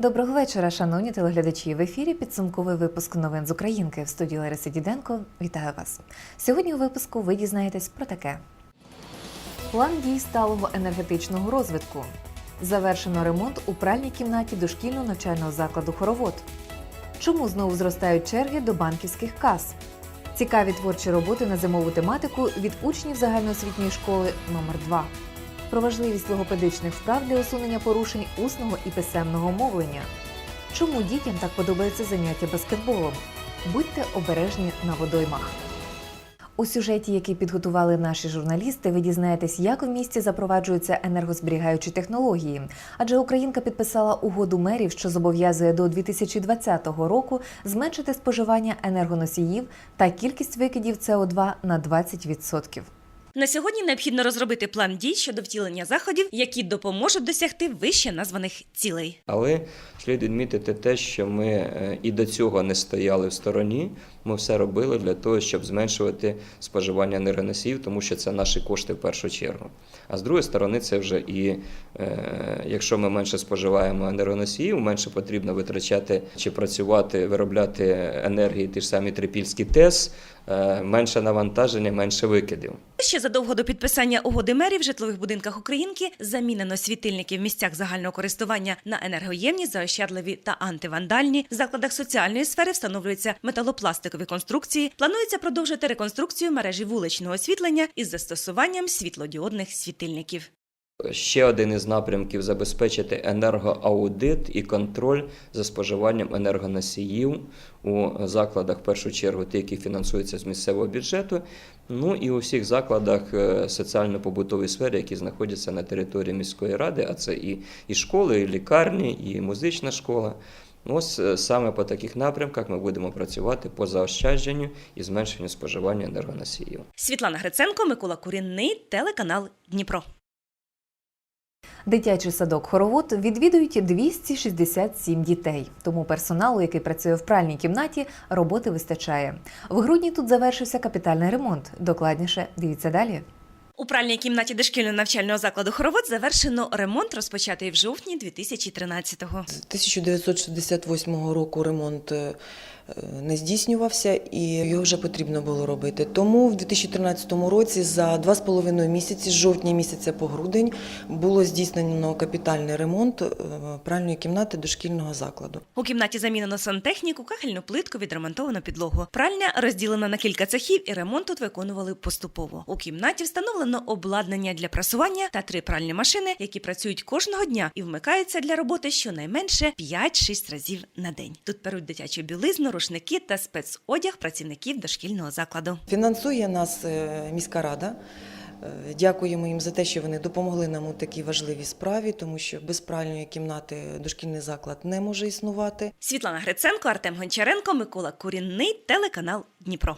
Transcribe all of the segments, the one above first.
Доброго вечора, шановні телеглядачі. В ефірі підсумковий випуск новин з Українки в студії Лариси Діденко. Вітаю вас. Сьогодні у випуску ви дізнаєтесь про таке: план дій сталого енергетичного розвитку. Завершено ремонт у пральній кімнаті дошкільного навчального закладу Хоровод. Чому знову зростають черги до банківських кас? Цікаві творчі роботи на зимову тематику від учнів загальноосвітньої школи номер 2 про важливість логопедичних вправ для усунення порушень усного і писемного мовлення. Чому дітям так подобається заняття баскетболом? Будьте обережні на водоймах. У сюжеті, який підготували наші журналісти, ви дізнаєтесь, як в місті запроваджуються енергозберігаючі технології. Адже Українка підписала угоду мерів, що зобов'язує до 2020 року зменшити споживання енергоносіїв та кількість викидів СО2 на 20%. На сьогодні необхідно розробити план дій щодо втілення заходів, які допоможуть досягти вище названих цілей. Але слід відмітити те, що ми е, і до цього не стояли в стороні. Ми все робили для того, щоб зменшувати споживання енергоносіїв, тому що це наші кошти в першу чергу. А з другої сторони, це вже і е, якщо ми менше споживаємо енергоносіїв, менше потрібно витрачати чи працювати, виробляти енергії, ті ж самі трипільські ТЕС, менше навантаження, менше викидів. Ще задовго до підписання угоди мерів в житлових будинках Українки замінено світильники в місцях загального користування на енергоємні, заощадливі та антивандальні. В закладах соціальної сфери встановлюються металопластикові конструкції. Планується продовжити реконструкцію мережі вуличного освітлення із застосуванням світлодіодних світильників. Ще один із напрямків забезпечити енергоаудит і контроль за споживанням енергоносіїв у закладах, в першу чергу, ті, які фінансуються з місцевого бюджету, ну і у всіх закладах е, соціально-побутової сфери, які знаходяться на території міської ради, а це і, і школи, і лікарні, і музична школа. Ось е, саме по таких напрямках ми будемо працювати по заощадженню і зменшенню споживання енергоносіїв. Світлана Гриценко, Микола Курінний, телеканал Дніпро. Дитячий садок хоровод відвідують 267 дітей. Тому персоналу, який працює в пральній кімнаті, роботи вистачає. В грудні тут завершився капітальний ремонт. Докладніше дивіться далі. У пральній кімнаті дошкільного навчального закладу Хоровод завершено ремонт, розпочатий в жовтні 2013-го. З 1968 року ремонт е, не здійснювався і його вже потрібно було робити. Тому в 2013 році за два з половиною місяці, з жовтня місяця по грудень, було здійснено капітальний ремонт е, пральної кімнати дошкільного закладу. У кімнаті замінено сантехніку, кахельну плитку, відремонтовано підлогу. Пральня розділена на кілька цехів, і ремонт тут виконували поступово. У кімнаті встановлено обладнання для прасування та три пральні машини, які працюють кожного дня і вмикаються для роботи щонайменше 5-6 разів на день. Тут перуть дитячу білизну, рушники та спецодяг працівників дошкільного закладу. Фінансує нас е, міська рада. Е, Дякуємо їм за те, що вони допомогли нам у такій важливій справі, тому що без пральної кімнати дошкільний заклад не може існувати. Світлана Гриценко, Артем Гончаренко, Микола Курінний, телеканал Дніпро.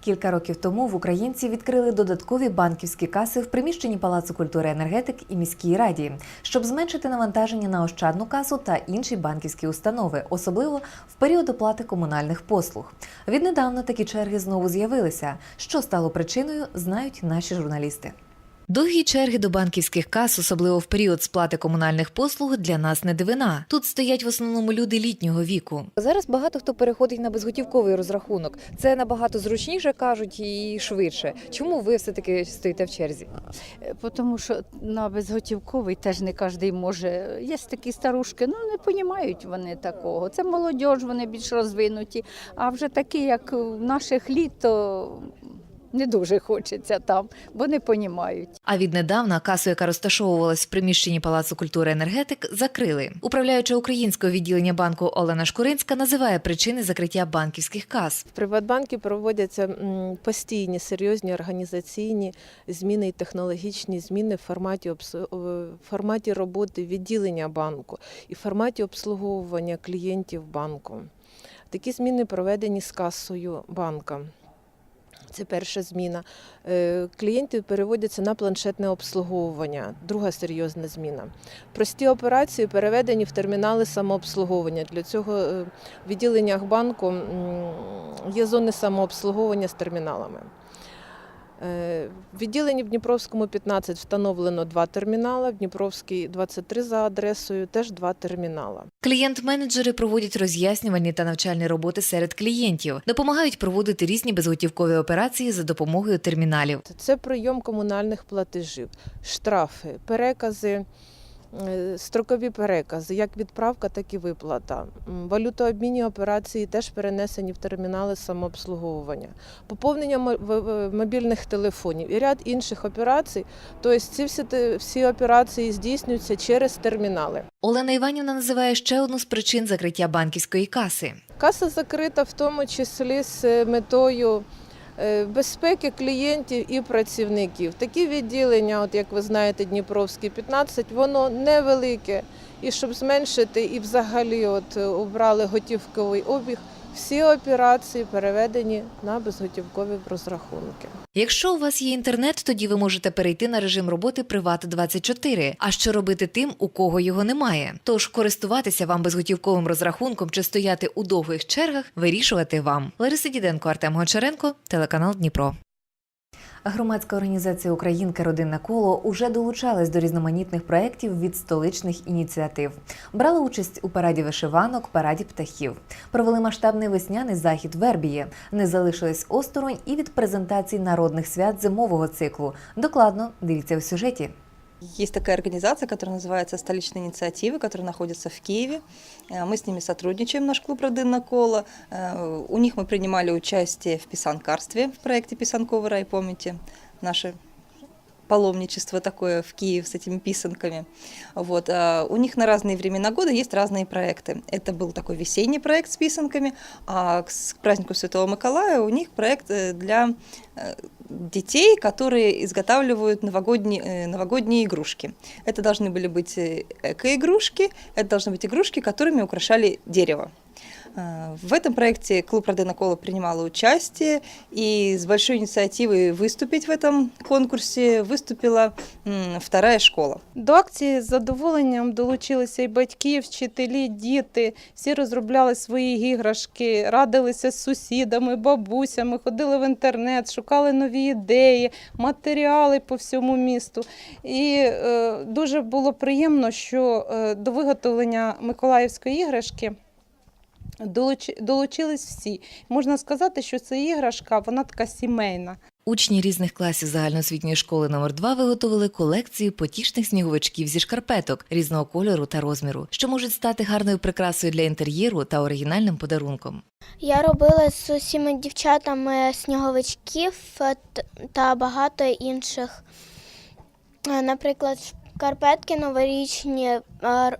Кілька років тому в українці відкрили додаткові банківські каси в приміщенні Палацу культури енергетик і міській раді, щоб зменшити навантаження на ощадну касу та інші банківські установи, особливо в період оплати комунальних послуг. Віднедавна такі черги знову з'явилися. Що стало причиною, знають наші журналісти. Довгі черги до банківських кас, особливо в період сплати комунальних послуг, для нас не дивина. Тут стоять в основному люди літнього віку. Зараз багато хто переходить на безготівковий розрахунок. Це набагато зручніше кажуть і швидше. Чому ви все таки стоїте в черзі? Е, Тому що на безготівковий теж не кожен може. Є такі старушки, ну не розуміють вони такого. Це молодь, вони більш розвинуті. А вже такі, як в наших літ, то не дуже хочеться там, бо не розуміють. А віднедавна касу, яка розташовувалась в приміщенні Палацу культури енергетик, закрили. Управляюча українського відділення банку Олена Шкуринська називає причини закриття банківських кас. В Приватбанкі проводяться постійні серйозні організаційні зміни і технологічні зміни в форматі в форматі роботи відділення банку і в форматі обслуговування клієнтів банку. Такі зміни проведені з касою банка. Це перша зміна. Е, Клієнти переводяться на планшетне обслуговування. Друга серйозна зміна. Прості операції переведені в термінали самообслуговування. Для цього е, в відділеннях банку є зони самообслуговування з терміналами. Е, В відділенні в Дніпровському 15 встановлено два термінали, в Дніпровській 23 за адресою теж два термінала. Клієнт-менеджери проводять роз'яснювальні та навчальні роботи серед клієнтів, допомагають проводити різні безготівкові операції за допомогою терміналів. Це прийом комунальних платежів, штрафи, перекази, строкові перекази, як відправка, так і виплата. Валютообмінні операції теж перенесені в термінали самообслуговування, поповнення мобільних телефонів і ряд інших операцій. Тобто ці всі, всі операції здійснюються через термінали. Олена Іванівна називає ще одну з причин закриття банківської каси. Каса закрита в тому числі з метою е, безпеки клієнтів і працівників. Такі відділення, от як ви знаєте, Дніпровський 15, воно невелике. І щоб зменшити і взагалі от е, обрали готівковий обіг, всі операції переведені на безготівкові розрахунки. Якщо у вас є інтернет, тоді ви можете перейти на режим роботи Приват 24 А що робити тим, у кого його немає? Тож користуватися вам безготівковим розрахунком чи стояти у довгих чергах, вирішувати вам. Лариса Діденко, Артем Гончаренко, телеканал Дніпро. Громадська організація Українка Родинне коло уже долучалась до різноманітних проєктів від столичних ініціатив. Брала участь у параді вишиванок, параді птахів. Провели масштабний весняний захід Вербіє. Не залишились осторонь і від презентацій народних свят зимового циклу. Докладно дивіться у сюжеті. Есть такая организация, которая называется «Столичные инициативы», которая находится в Киеве. Э, Мы с ними сотрудничаем, наш клуб «Родинна кола». Э, У них мы принимали участие в писанкарстве, в проекте «Писанковый рай», помните, наше паломничество такое в Киев с этими писанками. Вот. а У них на разные времена года есть разные проекты. Это был такой весенний проект с писанками, а к с- к празднику Святого Миколая у них проект э, для э, детей, которые изготавливают новогодние, э, новогодние игрушки. Это должны были быть э, эко-игрушки, это должны быть игрушки, которыми украшали дерево. Э, В этом проекте клуб Родена Кола принимала участие, и с большой инициативой выступить в этом конкурсе выступила м, вторая школа. До акції з задоволенням долучилися і батьки, і вчителі, діти. Всі розробляли свої іграшки, радилися з сусідами, бабусями, ходили в інтернет, шукали нові ідеї, матеріали по всьому місту. І е, дуже було приємно, що е, до виготовлення Миколаївської іграшки. долуч- Долучились всі. Можна сказати, що ця іграшка вона така сімейна. Учні різних класів загальноосвітньої школи номер 2 виготовили колекцію потішних сніговичків зі шкарпеток різного кольору та розміру, що можуть стати гарною прикрасою для інтер'єру та оригінальним подарунком. Я робила з усіма дівчатами сніговичків е, та багато інших. Е, Наприклад, шкарпетки новорічні, е,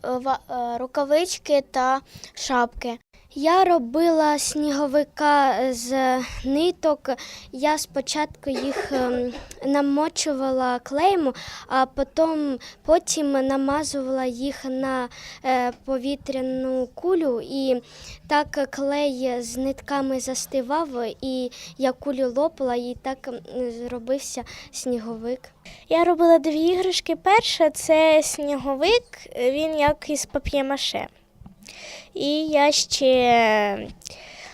рукавички та шапки. Я робила сніговика з ниток. Я спочатку їх ем, намочувала клеєм, а потім, потім намазувала їх на е, повітряну кулю і так клей з нитками застивав, і я кулю лопала, і так зробився сніговик. Я робила дві іграшки. Перша це сніговик, він як із пап'є-маше. І я ще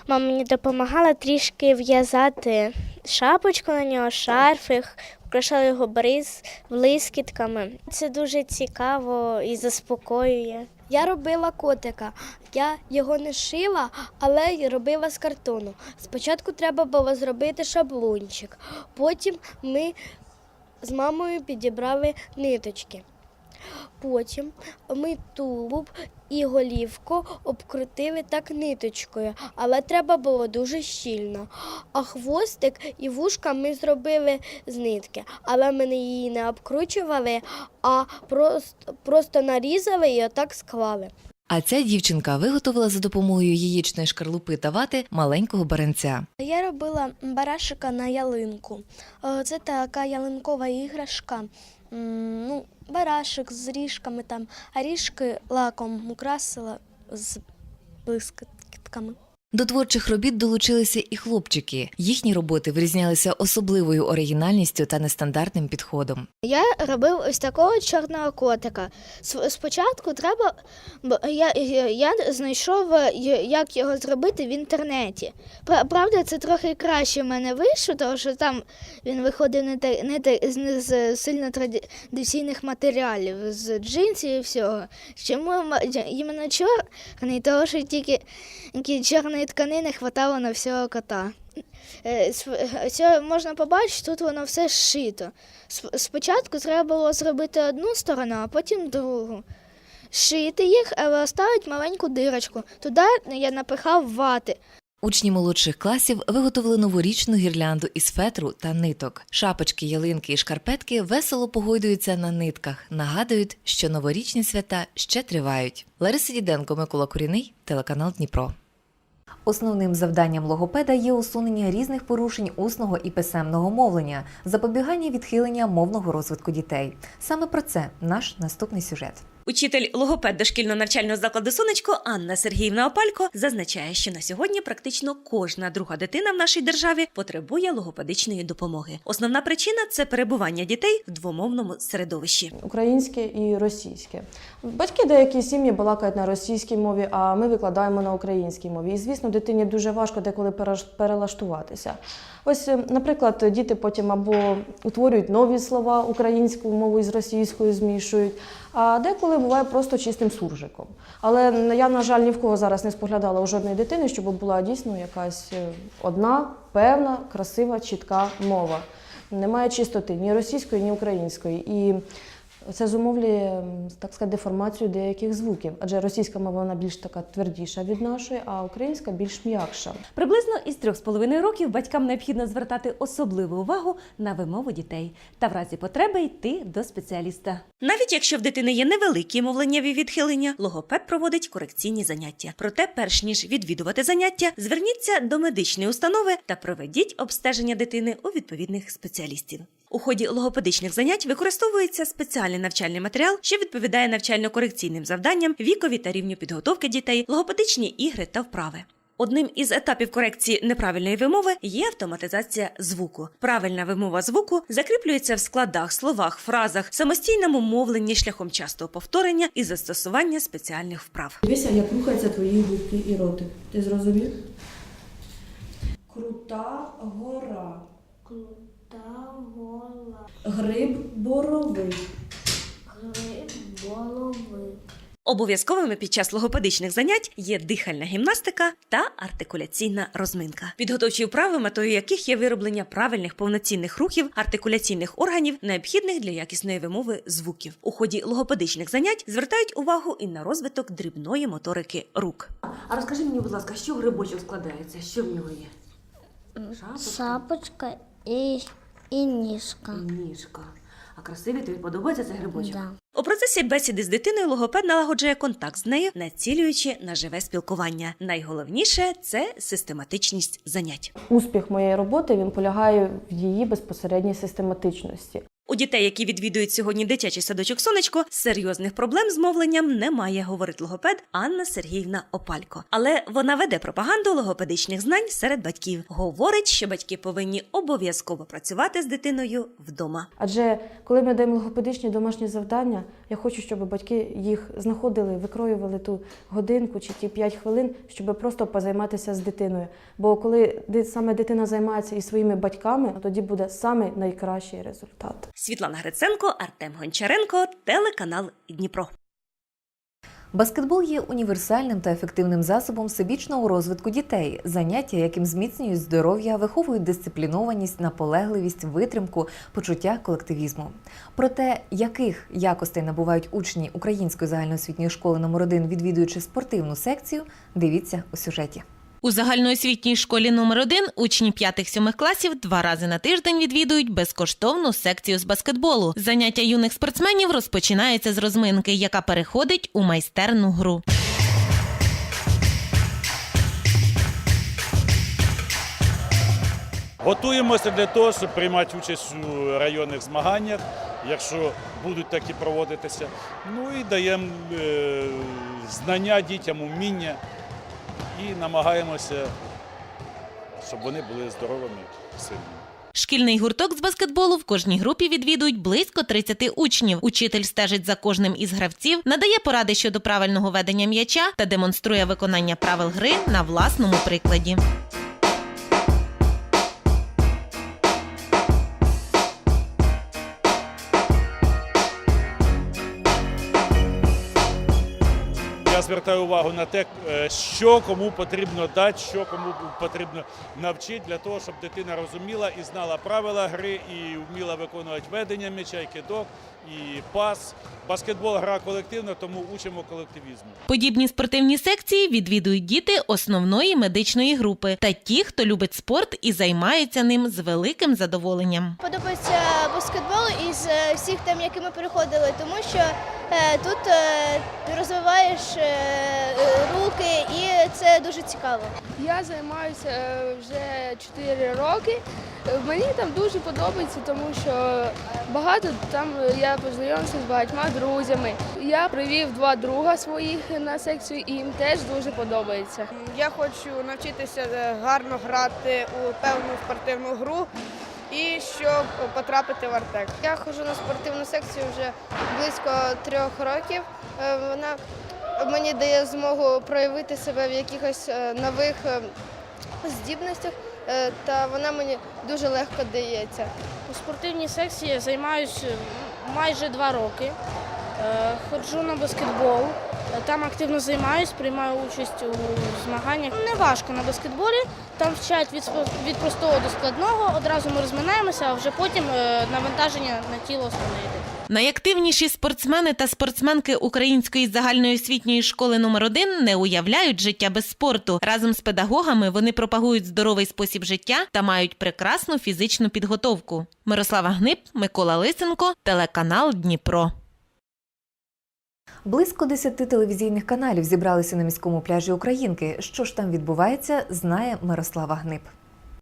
мама мені допомагала трішки в'язати шапочку на нього, шарфик, украшала його бриз блискітками. Це дуже цікаво і заспокоює. Я робила котика. Я його не шила, але робила з картону. Спочатку треба було зробити шаблончик. Потім ми з мамою підібрали ниточки. Потім ми тулуб і голівку обкрутили так ниточкою, але треба було дуже щільно. А хвостик і вушка ми зробили з нитки, але ми її не обкручували, а просто, просто нарізали і отак склали. А ця дівчинка виготовила за допомогою яєчної шкарлупи та вати маленького баранця. Я робила барашика на ялинку. Е, Це така ялинкова іграшка. Ну, барашек з ріжками там, а ріжки лаком украсила з блискітками. До творчих робіт долучилися і хлопчики. Їхні роботи вирізнялися особливою оригінальністю та нестандартним підходом. Я робив ось такого чорного котика. Спочатку треба, я, я, знайшов, е, як його зробити в інтернеті. Правда, це трохи краще в мене вийшло, тому що там він виходив не, та, не, та, з, сильно традиційних матеріалів, з джинсів і всього. Чому іменно чорний? Тому що тільки, тільки чорної тканини хватало на всього кота. Е, Це можна побачити, тут воно все зшито. Спочатку треба було зробити одну сторону, а потім другу. Шити їх, але оставити маленьку дирочку. Туди я напихав вати. Учні молодших класів виготовили новорічну гірлянду із фетру та ниток. Шапочки, ялинки і шкарпетки весело погойдуються на нитках, нагадують, що новорічні свята ще тривають. Лариса Діденко, Микола Куріний, телеканал Дніпро. Основним завданням логопеда є усунення різних порушень усного і писемного мовлення, запобігання відхилення мовного розвитку дітей. Саме про це наш наступний сюжет. Учитель логопед дошкільного навчального закладу Сонечко Анна Сергіївна Опалько зазначає, що на сьогодні практично кожна друга дитина в нашій державі потребує логопедичної допомоги. Основна причина це перебування дітей в двомовному середовищі. українське і російське. Батьки деякі сім'ї балакають на російській мові, а ми викладаємо на українській мові. І звісно, дитині дуже важко деколи перелаштуватися. Ось, е, наприклад, діти потім або утворюють нові слова українську мову із російською змішують, а деколи буває просто чистим суржиком. Але я, на жаль, ні в кого зараз не споглядала у жодної дитини, щоб була дійсно якась е, одна певна, красива, чітка мова. Немає чистоти ні російської, ні української. І це зумовлює, так сказати, деформацію деяких звуків, адже російська мова вона більш така твердіша від нашої, а українська більш м'якша. Приблизно із трьох з половиною років батькам необхідно звертати особливу увагу на вимову дітей та в разі потреби йти до спеціаліста. Навіть якщо в дитини є невеликі мовленнєві відхилення, логопед проводить корекційні заняття. Проте, перш ніж відвідувати заняття, зверніться до медичної установи та проведіть обстеження дитини у відповідних спеціалістів. У ході логопедичних занять використовується спеціальний навчальний матеріал, що відповідає навчально-корекційним завданням, вікові та рівню підготовки дітей, логопедичні ігри та вправи. Одним із етапів корекції неправильної вимови є автоматизація звуку. Правильна вимова звуку закріплюється в складах, словах, фразах, самостійному мовленні шляхом частого повторення і застосування спеціальних вправ. Дивися, як рухаються твої губки і ротик. Ти зрозумів? Крута гора. Крута гола, Гриб боровик. Голови. Обов'язковими під час логопедичних занять є дихальна гімнастика та артикуляційна розминка, підготовчі вправи, метою яких є вироблення правильних повноцінних рухів артикуляційних органів, необхідних для якісної вимови звуків. У ході логопедичних занять звертають увагу і на розвиток дрібної моторики рук. А розкажи мені, будь ласка, що грибочок складається? Що в нього є? Шапочка і, і ніжка. Ніжка. А красиві тобі подобається цей грибочок? Да. У процесі бесіди з дитиною логопед налагоджує контакт з нею, націлюючи на живе спілкування. Найголовніше це систематичність занять. Успіх моєї роботи він полягає в її безпосередній систематичності. У дітей, які відвідують сьогодні дитячий садочок сонечко, серйозних проблем з мовленням немає, говорить логопед Анна Сергіївна Опалько. Але вона веде пропаганду логопедичних знань серед батьків. Говорить, що батьки повинні обов'язково працювати з дитиною вдома. Адже коли ми даємо логопедичні домашні завдання, я хочу, щоб батьки їх знаходили, викроювали ту годинку чи ті 5 хвилин, щоб просто позайматися з дитиною. Бо коли саме дитина займається і своїми батьками, тоді буде саме найкращий результат. Світлана Гриценко, Артем Гончаренко, телеканал Дніпро. Баскетбол є універсальним та ефективним засобом всебічного розвитку дітей, заняття, яким зміцнюють здоров'я, виховують дисциплінованість, наполегливість, витримку, почуття колективізму. Про те, яких якостей набувають учні української загальноосвітньої школи номер 1 відвідуючи спортивну секцію, дивіться у сюжеті. У загальноосвітній школі номер 1 учні 5-7 класів два рази на тиждень відвідують безкоштовну секцію з баскетболу. Заняття юних спортсменів розпочинається з розминки, яка переходить у майстерну гру. Готуємося для того, щоб приймати участь у районних змаганнях, якщо будуть такі проводитися. Ну і даємо е, знання дітям, уміння і намагаємося, щоб вони були здоровими, сильними. Шкільний гурток з баскетболу в кожній групі відвідують близько 30 учнів. Учитель стежить за кожним із гравців, надає поради щодо правильного ведення м'яча та демонструє виконання правил гри на власному прикладі. Я звертаю увагу на те, е, що кому потрібно дати, що кому потрібно навчити для того, щоб дитина розуміла і знала правила гри, і вміла виконувати ведення м'яча, і кидок, і пас. Баскетбол гра колективна, тому учимо колективізму. Подібні спортивні секції відвідують діти основної медичної групи та ті, хто любить спорт і займається ним з великим задоволенням. Подобається баскетбол із е, всіх тем, які ми переходили, тому що е, тут е, розвиваєш руки і це дуже цікаво. Я займаюся вже 4 роки. Мені там дуже подобається, тому що багато там е, я познайомився з багатьма друзями. Я привів два друга своїх на секцію, і їм теж дуже подобається. Я хочу навчитися е, гарно грати у певну спортивну гру і щоб потрапити в Артек. Я ходжу на спортивну секцію вже близько трьох років. Е, Вона мені дає змогу проявити себе в якихось е, нових здібностях, та вона мені дуже легко дається. У спортивній секції я займаюся майже два роки. Е, Ходжу на баскетбол, там активно займаюсь, приймаю участь у змаганнях. Не важко на баскетболі, там вчать від, від простого до складного, одразу ми розминаємося, а вже потім е, навантаження на тіло основне йде. Найактивніші спортсмени та спортсменки Української загальноосвітньої школи номер 1 не уявляють життя без спорту. Разом з педагогами вони пропагують здоровий спосіб життя та мають прекрасну фізичну підготовку. Мирослава Гнип, Микола Лисенко, телеканал Дніпро. Близько 10 телевізійних каналів зібралися на міському пляжі Українки. Що ж там відбувається, знає Мирослава Гнип.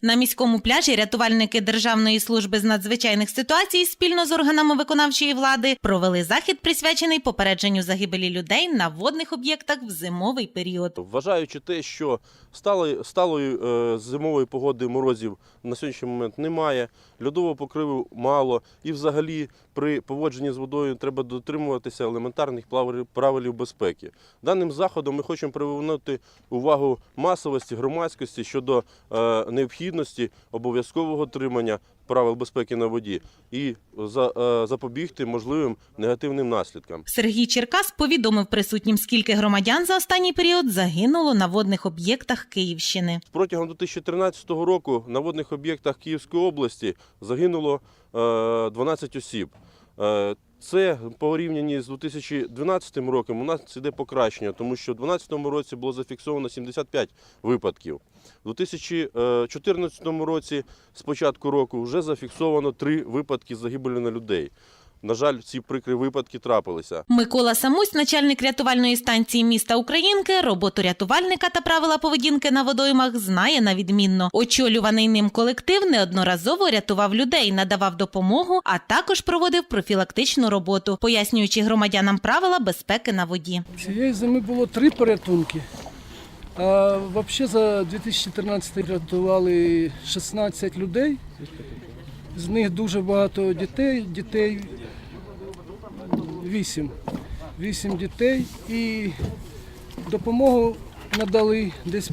На міському пляжі рятувальники Державної служби з надзвичайних ситуацій спільно з органами виконавчої влади провели захід, присвячений попередженню загибелі людей на водних об'єктах в зимовий період. Вважаючи те, що сталої, сталої е, зимової погоди морозів на сьогоднішній момент немає, льодового покриву мало, і взагалі при поводженні з водою треба дотримуватися елементарних правил безпеки. Даним заходом ми хочемо привернути увагу масовості громадськості щодо е, необхідності обов'язкового дотримання правил безпеки на воді і е, запобігти можливим негативним наслідкам. Сергій Черкас повідомив присутнім, скільки громадян за останній період загинуло на водних об'єктах Київщини. Протягом 2013 року на водних об'єктах Київської області загинуло е, 12 осіб. Це порівняні з 2012 роком у нас іде покращення, тому що в 2012 році було зафіксовано 75 випадків. У 2014 році з початку року вже зафіксовано 3 випадки загибелі на людей. На жаль, ці прикрі випадки трапилися. Микола Самусь, начальник рятувальної станції міста Українки, роботу рятувальника та правила поведінки на водоймах знає на відмінно. Очолюваний ним колектив неодноразово рятував людей, надавав допомогу, а також проводив профілактичну роботу, пояснюючи громадянам правила безпеки на воді. Цієї зими було три порятунки. А взагалі за 2014 рятували 16 людей. З них дуже багато дітей, дітей 8. 8 дітей і допомогу надали десь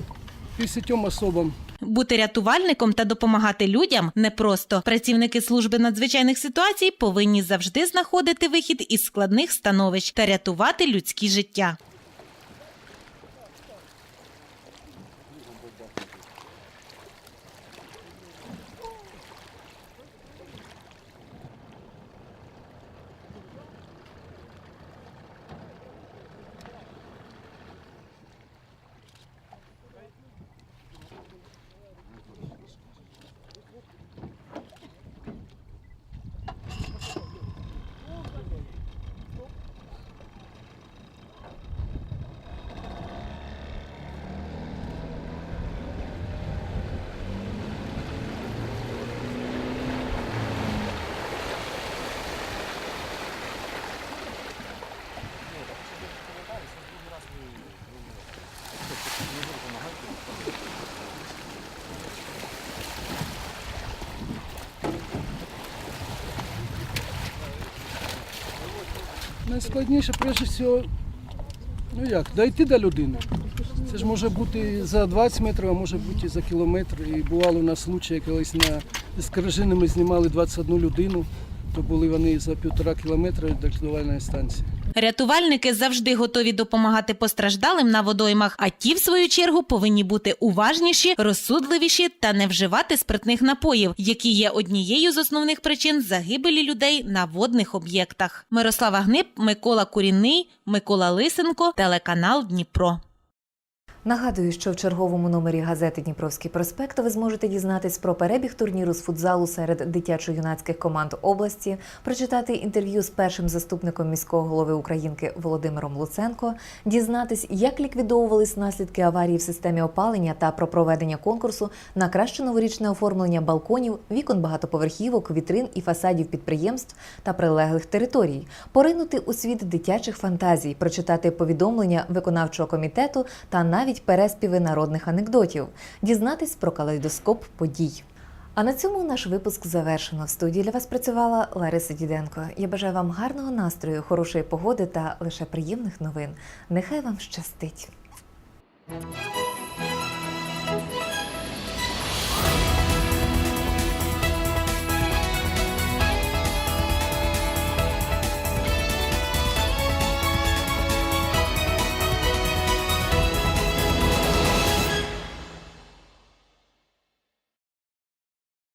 50 особам. Бути рятувальником та допомагати людям непросто. Працівники служби надзвичайних ситуацій повинні завжди знаходити вихід із складних становищ та рятувати людські життя. Найскладніше, прежде всього, ну як, дойти до людини. Це ж може бути за 20 метрів, а може бути і за кілометр. І бувало у нас случаї, колись на Скаржини ми знімали 21 людину, то були вони за півтора кілометра до рятувальної станції. Рятувальники завжди готові допомагати постраждалим на водоймах, а ті, в свою чергу, повинні бути уважніші, розсудливіші та не вживати спиртних напоїв, які є однією з основних причин загибелі людей на водних об'єктах. Мирослава Гнип, Микола Курінний, Микола Лисенко, телеканал Дніпро. Нагадую, що в черговому номері газети Дніпровський проспект ви зможете дізнатись про перебіг турніру з футзалу серед дитячо-юнацьких команд області, прочитати інтерв'ю з першим заступником міського голови Українки Володимиром Луценко, дізнатись, як ліквідовувались наслідки аварії в системі опалення та про проведення конкурсу на краще новорічне оформлення балконів, вікон багатоповерхівок, вітрин і фасадів підприємств та прилеглих територій, поринути у світ дитячих фантазій, прочитати повідомлення виконавчого комітету та навіть переспіви народних анекдотів, дізнатись про калейдоскоп подій. А на цьому наш випуск завершено. В студії для вас працювала Лариса Діденко. Я бажаю вам гарного настрою, хорошої погоди та лише приємних новин. Нехай вам щастить!